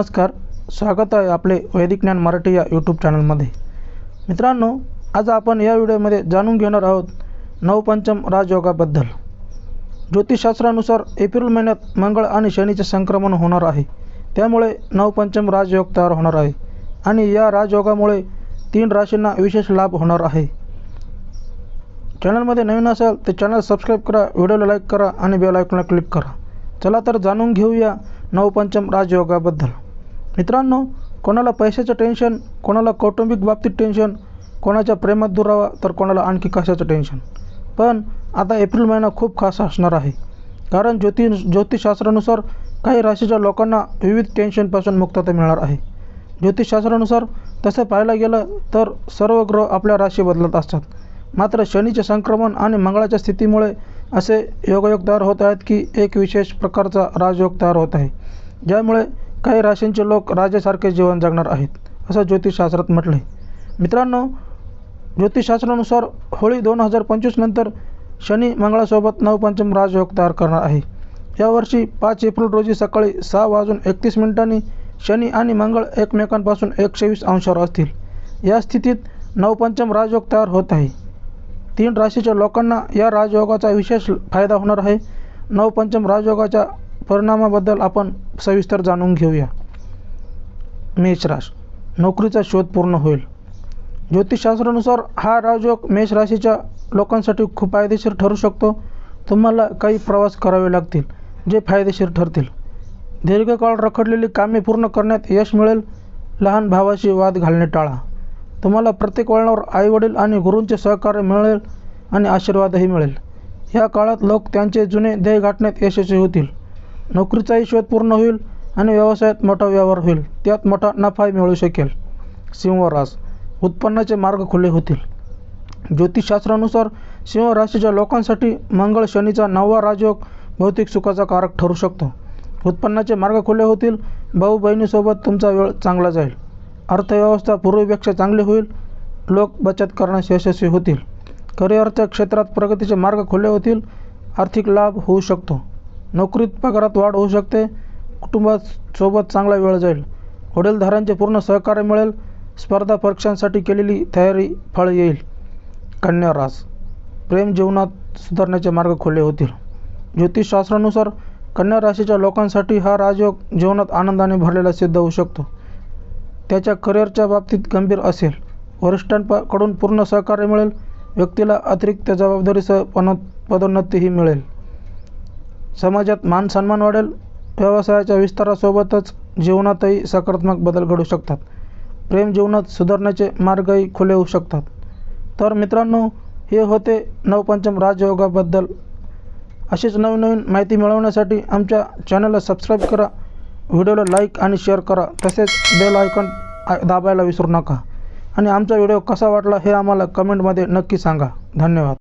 नमस्कार स्वागत आहे आपले वैदिक ज्ञान मराठी या यूट्यूब चॅनलमध्ये मित्रांनो आज आपण या व्हिडिओमध्ये जाणून घेणार आहोत नवपंचम राजयोगाबद्दल. ज्योतिषशास्त्रानुसार एप्रिल महिन्यात मंगळ आणि शनीचे संक्रमण होणार आहे. त्यामुळे नवपंचम राजयोग तयार होणार आहे आणि या राजयोगामुळे तीन राशींना विशेष लाभ होणार आहे. चॅनलमध्ये नवीन असाल तर चॅनल सबस्क्राईब करा व्हिडिओला लाईक करा आणि बेल आयकॉनला क्लिक करा. चला तर जाणून घेऊया नवपंचम राजयोगाबद्दल. मित्रांनो कोणाला पैशाचं टेन्शन कोणाला कौटुंबिक बाबतीत टेन्शन कोणाच्या प्रेमात दुरावा तर कोणाला आणखी कशाचं टेन्शन पण आता एप्रिल महिना खूप खास असणार आहे. कारण ज्योति ज्योतिषशास्त्रानुसार काही राशीच्या लोकांना विविध टेन्शनपासून मुक्तता मिळणार आहे. ज्योतिषशास्त्रानुसार तसं पाहायला गेलं तर सर्व ग्रह आपल्या राशी बदलत असतात. मात्र शनीचे संक्रमण आणि मंगळाच्या स्थितीमुळे असे योगयोग तयार होत आहेत की एक विशेष प्रकारचा राजयोग तयार होत आहे. ज्यामुळे काही राशींचे लोक राजासारखे जीवन जगणार आहेत असं ज्योतिषशास्त्रात म्हटलं आहे मित्रांनो ज्योतिषशास्त्रानुसार होळी दोन हजार पंचवीस नंतर शनी मंगळासोबत नवपंचम राजयोग तयार करणार आहे. यावर्षी पाच एप्रिल रोजी सकाळी सहा वाजून एकतीस मिनिटांनी शनी आणि मंगळ एकमेकांपासून एकशे वीस अंशावर असतील. या स्थितीत नवपंचम राजयोग तयार होत आहे. तीन राशीच्या लोकांना या राजयोगाचा विशेष फायदा होणार आहे. नवपंचम राजयोगाच्या परिणामाबद्दल आपण सविस्तर जाणून घेऊया. मेष राश नोकरीचा शोध पूर्ण होईल. ज्योतिषशास्त्रानुसार हा राजयोग मेष राशीच्या लोकांसाठी खूप फायदेशीर ठरू शकतो. तुम्हाला काही प्रवास करावे लागतील जे फायदेशीर ठरतील. दीर्घकाळ रखडलेली कामे पूर्ण करण्यात यश मिळेल. लहान भावाशी वाद घालणे टाळा. तुम्हाला प्रत्येक वळणावर आईवडील आणि गुरूंचे सहकार्य मिळेल आणि आशीर्वादही मिळेल. या काळात लोक त्यांचे जुने ध्येय गाठण्यात यशस्वी होतील. नोकरीचाही शोध पूर्ण होईल आणि व्यवसायात मोठा व्यवहार होईल. त्यात मोठा नफाही मिळू शकेल. सिंह रास उत्पन्नाचे मार्ग खुले होतील. ज्योतिषशास्त्रानुसार सिंह राशीच्या लोकांसाठी मंगळ शनीचा नववा राजयोग भौतिक सुखाचा कारक ठरू शकतो. उत्पन्नाचे मार्ग खुले होतील. भाऊ बहिणीसोबत तुमचा वेळ चांगला जाईल. अर्थव्यवस्था पूर्वीपेक्षा चांगली होईल. लोक बचत करण्यास यशस्वी होतील. करिअरच्या क्षेत्रात प्रगतीचे मार्ग खुले होतील. आर्थिक लाभ होऊ शकतो. नोकरीत पगारात वाढ होऊ शकते. कुटुंबासोबत चांगला वेळ जाईल. वडीलधाऱ्यांचे पूर्ण सहकार्य मिळेल. स्पर्धा परीक्षांसाठी केलेली तयारी फळ येईल. कन्या रास. प्रेम जीवनात सुधारण्याचे मार्ग खुले होतील. ज्योतिषशास्त्रानुसार कन्या राशीच्या लोकांसाठी हा राजयोग जीवनात आनंदाने भरलेला सिद्ध होऊ शकतो. त्याच्या करिअरच्या बाबतीत गंभीर असेल. वरिष्ठांकडून पूर्ण सहकार्य मिळेल. व्यक्तीला अतिरिक्त जबाबदारीसह पनो पदोन्नतीही मिळेल. समाजात मान सन्मान वाढेल. व्यवसायाच्या विस्तारासोबतच जीवनातही सकारात्मक बदल घडू शकतात. प्रेम जीवनात सुधारण्याचे मार्गही खुले होऊ शकतात. तर मित्रांनो हे होते नवपंचम राजयोगाबद्दल. अशीच नवीन नवीन माहिती मिळवण्यासाठी आमच्या चॅनलला सबस्क्राईब करा. व्हिडिओला लाईक आणि शेअर करा. तसेच बेल आयकॉन दाबायला विसरू नका. आणि आमचा व्हिडिओ कसा वाटला हे आम्हाला कमेंटमध्ये नक्की सांगा. धन्यवाद.